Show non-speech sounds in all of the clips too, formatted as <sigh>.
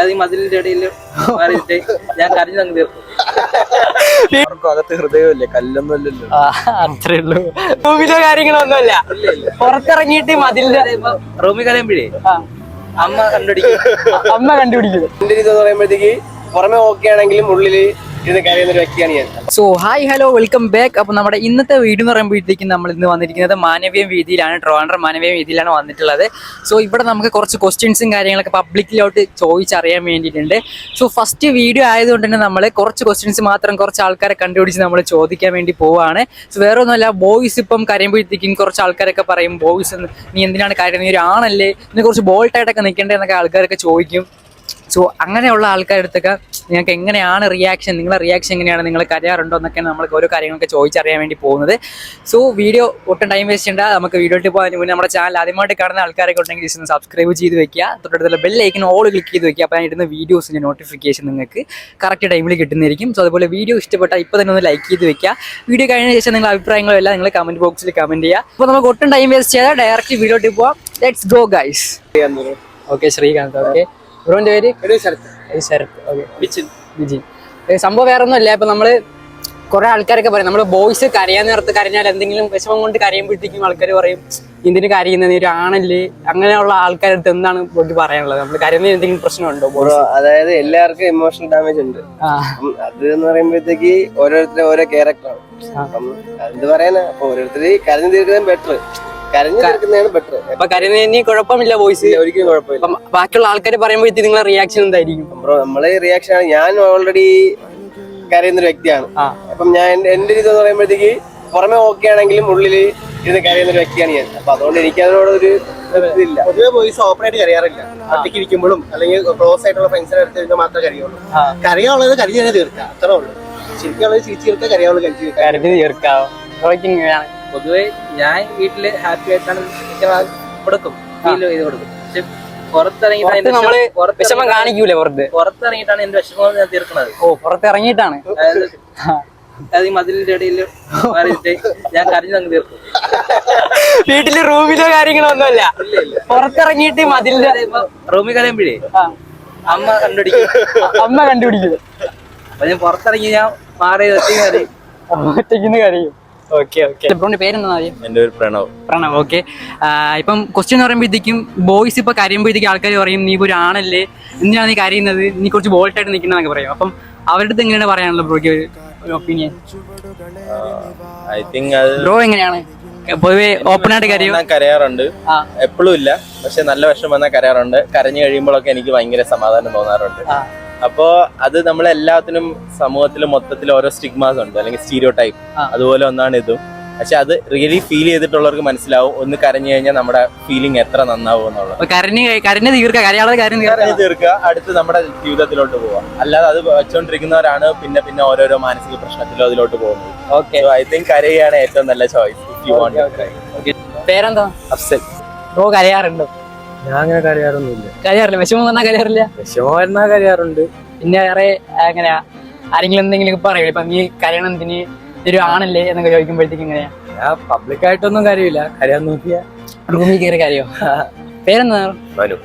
അത് ഈ മതിലിന്റെ ഇടയിൽ മാറിയിട്ട് ഞാൻ കരഞ്ഞു അങ്ങ് തീർക്കും. അകത്ത് ഹൃദയമില്ലേ കല്ലൊന്നും അത്രേ ഉള്ളൂ. റൂമിലോ കാര്യങ്ങളൊന്നുമല്ല പുറത്തിറങ്ങിയിട്ട് മതിലിന്റെ റൂമിൽ കരയുമ്പോഴേ അമ്മ കണ്ടുപിടിക്കും. അമ്മ കണ്ടുപിടിക്കും. എന്റെ രീതി പറയുമ്പോഴത്തേക്ക് പുറമെ ഓക്കെ ആണെങ്കിലും ഉള്ളിൽ so hi hello welcome back അപ്പൊ നമ്മുടെ ഇന്നത്തെ വീട് എന്ന് പറയുമ്പോഴത്തേക്കും നമ്മൾ ഇന്ന് വന്നിരിക്കുന്നത് മാനവീയം വീതിയിലാണ് ട്രോണർ മാനവീയം വീതിയിലാണ് വന്നിട്ടുള്ളത്. സോ ഇവിടെ നമുക്ക് കുറച്ച് ക്വസ്റ്റ്യൻസും കാര്യങ്ങളൊക്കെ പബ്ലിക്കിലോട്ട് ചോദിച്ചറിയാൻ വേണ്ടിയിട്ടുണ്ട്. സോ ഫസ്റ്റ് വീഡിയോ ആയതുകൊണ്ട് തന്നെ നമ്മൾ കുറച്ച് ക്വസ്റ്റ്യൻസ് മാത്രം കുറച്ച് ആൾക്കാരെ കണ്ടുപിടിച്ച് നമ്മൾ ചോദിക്കാൻ വേണ്ടി പോവാണ്. സോ വേറെ ഒന്നുമല്ല ബോയ്സ് ഇപ്പം കരയുമ്പോഴത്തേക്കും കുറച്ച് ആൾക്കാരൊക്കെ പറയും ബോയ്സ് നീ എന്തിനാണ് കാര്യം നീ ഒരു ആണല്ലേ? നീ കുറച്ച് ബോൾട്ടായിട്ടൊക്കെ നിൽക്കേണ്ടത് എന്നൊക്കെ ആൾക്കാരൊക്കെ ചോദിക്കും. സോ അങ്ങനെയുള്ള ആൾക്കാരടുത്തൊക്കെ നിങ്ങൾക്ക് എങ്ങനെയാണ് റിയാക്ഷൻ നിങ്ങളുടെ റിയാക്ഷൻ എങ്ങനെയാണ് നിങ്ങൾ കരയാറുണ്ടോ എന്നൊക്കെയാണ് നമ്മൾ ഓരോ കാര്യങ്ങളൊക്കെ ചോദിച്ചറിയാൻ വേണ്ടി പോകുന്നത്. സോ വീഡിയോ ഒട്ടും ടൈം വേസ്റ്റ് ചെയ്യേണ്ട. നമുക്ക് വീഡിയോയിൽ പോകാൻ മുന്നേ നമ്മുടെ ചാനൽ ആദ്യമായിട്ട് കാണുന്ന ആൾക്കാരൊക്കെ ഉണ്ടെങ്കിൽ ജസ്റ്റ് ഒന്ന് സബ്സ്ക്രൈബ് ചെയ്ത് വെക്കുക. തൊട്ടടുത്തുള്ള ബെൽ ഐക്കൻ ഓൾ ക്ലിക്ക് ചെയ്ത് വെക്കുക. അപ്പോൾ ഞാൻ ഇടുന്ന വീഡിയോസിന്റെ നോട്ടിഫിക്കേഷൻ നിങ്ങൾക്ക് കറക്റ്റ് ടൈമിൽ കിട്ടുന്നതായിരിക്കും. സോ അതുപോലെ വീഡിയോ ഇഷ്ടപ്പെട്ടാൽ ഇപ്പോൾ തന്നെ ഒന്ന് ലൈക്ക് ചെയ്ത് വെക്കുക. വീഡിയോ കഴിഞ്ഞ ശേഷം നിങ്ങൾ അഭിപ്രായങ്ങളും എല്ലാം നിങ്ങൾ കമന്റ് ബോക്സിൽ കമന്റ് ചെയ്യുക. അപ്പോൾ നമുക്ക് ഒട്ടും ടൈം വേസ്റ്റ് ചെയ്യാതെ ഡയറക്റ്റ് വീഡിയോട്ട് പോവാം. Let's go guys okay Srikanth. Okay ബ്രോന്റെ പേര് ശരത്. ഓക്കെ ബിച്ചിൻ വിജി സംഭവം വേറെ ഒന്നും ഇല്ല ഇപ്പൊ നമ്മൾ കുറെ ആൾക്കാരൊക്കെ പറയും നമ്മൾ ബോയ്സ് കരയാൻ നേരത്ത് കരഞ്ഞാൽ എന്തെങ്കിലും വിഷമം കൊണ്ട് കരയുമ്പോഴത്തേക്കും ആൾക്കാർ പറയും എന്തിനു കരയുന്ന നീ ഒരു ആണല്ലേ? അങ്ങനെയുള്ള ആൾക്കാരുടെ അടുത്ത് എന്താണ് ബോയ്ക്ക് പറയാനുള്ളത്? നമ്മൾ കരയുന്ന എന്തെങ്കിലും പ്രശ്നമുണ്ടോ അതായത് എല്ലാവർക്കും ഇമോഷണൽ ഡാമേജ് ഉണ്ട്. അത് എന്ന് പറയുമ്പോഴത്തേക്ക് ഓരോരുത്തരും ഓരോ ക്യാരക്ടറാണ് എന്ത് പറയാനാ ഓരോരുത്തര് കരഞ്ഞു തീർക്കുന്നതാണ് ബെറ്റർ അപ്പൊ കുഴപ്പമില്ല വോയിസ് ഒരിക്കലും കുഴപ്പമില്ല. അപ്പം ബാക്കിയുള്ള ആൾക്കാർ പറയുമ്പോഴത്തേക്ക് നിങ്ങളെ റിയാക്ഷൻ എന്തായിരിക്കും? ബ്രോ നമ്മളെ റിയാക്ഷൻ ആണ്. ഞാൻ ഓൾറെഡി കരയുന്ന ഒരു വ്യക്തിയാണ്. അപ്പം ഞാൻ എന്റെ എന്റെ രീതി എന്ന് പറയുമ്പോഴത്തേക്ക് പുറമെ ഓക്കെ ആണെങ്കിലും ഉള്ളിൽ ഇരുന്ന് കരയുന്ന ഒരു വ്യക്തിയാണ് ഞാൻ. അപ്പൊ അതുകൊണ്ട് എനിക്ക് അതിനോട് ഒരു ഇതില്ല. പൊതുവെ വോയിസ് ഓപ്പൺ ആയിട്ട് കരയാറില്ല. ഒറ്റയ്ക്ക് ഇരിക്കുമ്പോഴും അല്ലെങ്കിൽ ക്ലോസ് ആയിട്ടുള്ള ഫ്രണ്ട്സിനെ അടുത്ത് ഇരുന്ന് മാത്രമേ കരയുള്ളൂ. കരയാനുള്ളത് കരഞ്ഞു തന്നെ തീർക്കാം. അത്രേ ഉള്ളൂ. ശരിക്കും ചിരിച്ചു തീർക്കാം. കരയാനുള്ളത് കഴിച്ചു തീർക്കുക പൊതുവെ ഞാൻ വീട്ടിൽ ഹാപ്പി ആയിട്ടാണ് കൊടുക്കും ഫീൽ ചെയ്ത് കൊടുക്കും. പക്ഷെ പുറത്തിറങ്ങിയിട്ടാണ് കാണിക്കൂലേ പുറത്ത്? പുറത്തിറങ്ങിയിട്ടാണ് എന്റെ വിഷമം ഞാൻ തീർക്കുന്നത്. ഓ പുറത്തിറങ്ങിയിട്ടാണ്? അതായത് അത് ഈ മതിലിന്റെ ഇടയിൽ മാറിയിട്ട് ഞാൻ കരഞ്ഞു അങ്ങ് തീർക്കും. വീട്ടിൽ റൂമിലോ കാര്യങ്ങളോ കാര്യങ്ങളൊന്നുമല്ല പുറത്തിറങ്ങിയിട്ട് മതിലിന്റെ റൂമിൽ കരയുമ്പോഴേ അമ്മ കണ്ടുപിടിക്കും. അമ്മ കണ്ടുപിടിക്കും. അപ്പൊ ഞാൻ പുറത്തിറങ്ങി ഞാൻ മാറി ഒറ്റ കറി ഒറ്റയ്ക്ക് കരയും. ബ്രോന്റെ പേരെന്താ എന്റെ പേര് പ്രണവ്. പ്രണവ് ഓക്കെ ഇപ്പം ക്വസ്റ്റ്യൻ പറയുമ്പോഴത്തേക്കും ബോയ്സ് ഇപ്പൊ കരയുമ്പോഴത്തേക്കും ആൾക്കാർ പറയും നീ ഇപ്പൊ ഒരു ആണല്ലേ? എന്തിനാണ് നീ കരയുന്നത് നീ കുറച്ച് ബോൾട്ടായിട്ട് നിൽക്കുന്നതൊക്കെ പറയും. അപ്പം അവരുടെ അടുത്ത് എങ്ങനെയാണ് പറയാനുള്ളത് ബ്രോയ്ക്ക് ഒരു ഒപ്പീനിയൻ ഐ തിങ്ക് ബ്രോ എങ്ങനെയാണ്? പൊതുവെ ഓപ്പൺ ആയിട്ട് കരയും ഞാൻ കരയാറുണ്ട്. എപ്പോഴും ഇല്ല പക്ഷെ നല്ല വിഷം വന്നാൽ കരയാറുണ്ട്. കരഞ്ഞു കഴിയുമ്പോഴൊക്കെ എനിക്ക് ഭയങ്കര സമാധാനം തോന്നാറുണ്ട്. ആ. അപ്പോ അത് നമ്മൾ എല്ലാത്തിനും സമൂഹത്തിൽ മൊത്തത്തിൽ ഓരോ സ്റ്റിഗ്മാസ് ഉണ്ട്. അല്ലെങ്കിൽ സ്റ്റീരിയോ ടൈപ്പ് അതുപോലെ ഒന്നാണ് ഇതും. പക്ഷെ അത് റിയലി ഫീൽ ചെയ്തിട്ടുള്ളവർക്ക് മനസ്സിലാവും. ഒന്ന് കരഞ്ഞു കഴിഞ്ഞാൽ നമ്മുടെ ഫീലിംഗ് എത്ര നന്നാവും എന്നുള്ളത്. കരഞ്ഞ് തീർക്കുക. അടുത്ത് നമ്മുടെ ജീവിതത്തിലോട്ട് പോവാം അല്ലാതെ അത് വെച്ചോണ്ടിരിക്കുന്നവരാണ് പിന്നെ പിന്നെ ഓരോരോ മാനസിക പ്രശ്നത്തിലോ അതിലോട്ട് പോകുന്നത്. ഐ തിങ്ക് കരയാണ് ഏറ്റവും നല്ല ചോയ്സ് പേരെന്താ? അഫ്സൽ. ഓ കരയാറുണ്ടോ. ഞാൻ അങ്ങനെ കരയാറൊന്നുമില്ല. കരയാറില്ല. വിഷമം വന്നാൽ കരയാറില്ല? വിഷമം വരുന്ന കരയാറുണ്ട്. പിന്നെ വേറെ എങ്ങനെയാ? ആരെങ്കിലും എന്തെങ്കിലും പറയും. ഇപ്പൊ നീ കരയണം എന്തിന്? ഒരു ആണല്ലേ എന്നൊക്കെ ചോദിക്കുമ്പോഴത്തേക്ക് എങ്ങനെയാ? ഞാൻ പബ്ലിക്കായിട്ടൊന്നും കരയില്ല. കരയാൻ നോക്കിയാ. റൂമിൽ കയറി കരയോ? <laughs> പേരെന്താ? മനു.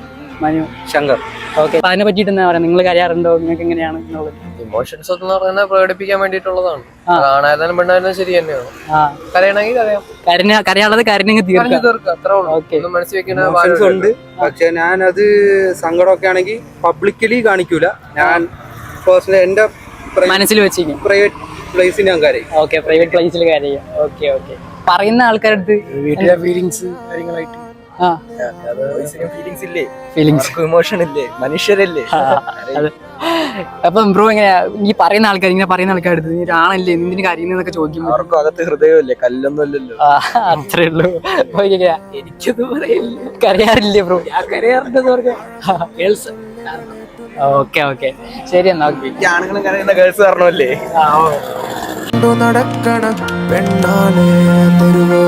മനു ശങ്കർ. ഓക്കെ അതിനെ പറ്റിയിട്ട് എന്താ പറയാ നിങ്ങൾ കരയാറുണ്ടോ? നിങ്ങൾക്ക് എങ്ങനെയാണ് എന്നുള്ളത്? ഇമോഷൻസ് എന്ന് പറയുന്നത് പ്രകടിപ്പിക്കാൻ വേണ്ടിയിട്ടുള്ളതാണ്. ആണായിരുന്നാലും പെണ്ണായിരുന്നാലും ശരി തന്നെയാണ്. ആ. കരയണമെങ്കിൽ കരയാം. കരഞ്ഞ കരയാളത് കരഞ്ഞെങ്കിൽ കരഞ്ഞു തീർക്കാം അത്രേ ഉള്ളൂ. ഓക്കെ. ഒന്നും മനസ്സിൽ വെക്കുന്ന ഉണ്ട്. പക്ഷെ ഞാനത് സങ്കടമൊക്കെ ആണെങ്കിൽ പബ്ലിക്കലി കാണിക്കൂല. ഞാൻ പേഴ്സണലി എന്റെ മനസ്സിൽ വെച്ചിരിക്കും. പ്രൈവറ്റ് പ്ലേസിൽ ഞാൻ കരയും. ഓക്കെ പ്രൈവറ്റ് പ്ലേസിൽ കരയും. Okay okay. പറയുന്ന ആൾക്കാരുടെ വീട്ടിലെ ഫീലിങ്സ് കാര്യങ്ങളായിട്ട്. ഫീലിങ്സ് ഇല്ലേ? ഫീലിങ്സ് ഇമോഷൻ ഇല്ലേ? മനുഷ്യരല്ലേ? അതെ. അപ്പം ബ്രോ എങ്ങനെയാ നീ പറയുന്ന ആൾക്കാർ ഇങ്ങനെ പറയുന്ന ആൾക്കാർ നീ ആണല്ലേ എന്തിനു കാര്യം ആർക്കും അകത്ത് ഹൃദയമല്ലേ? കല്ലൊന്നും അല്ലല്ലോ. അത്രേ ഉള്ളൂ. എനിക്കൊന്നും പറയില്ല കരയാറില്ലേ ബ്രോ ഞാൻ കരയാറുണ്ടെന്ന് പറഞ്ഞ. Okay okay. ശരി എന്നാ ആണുങ്ങളും കരയുന്ന ഗേൾസ് കാരണമല്ലേ? നടക്കണം പെണ്ണാണ് തെരുവോ.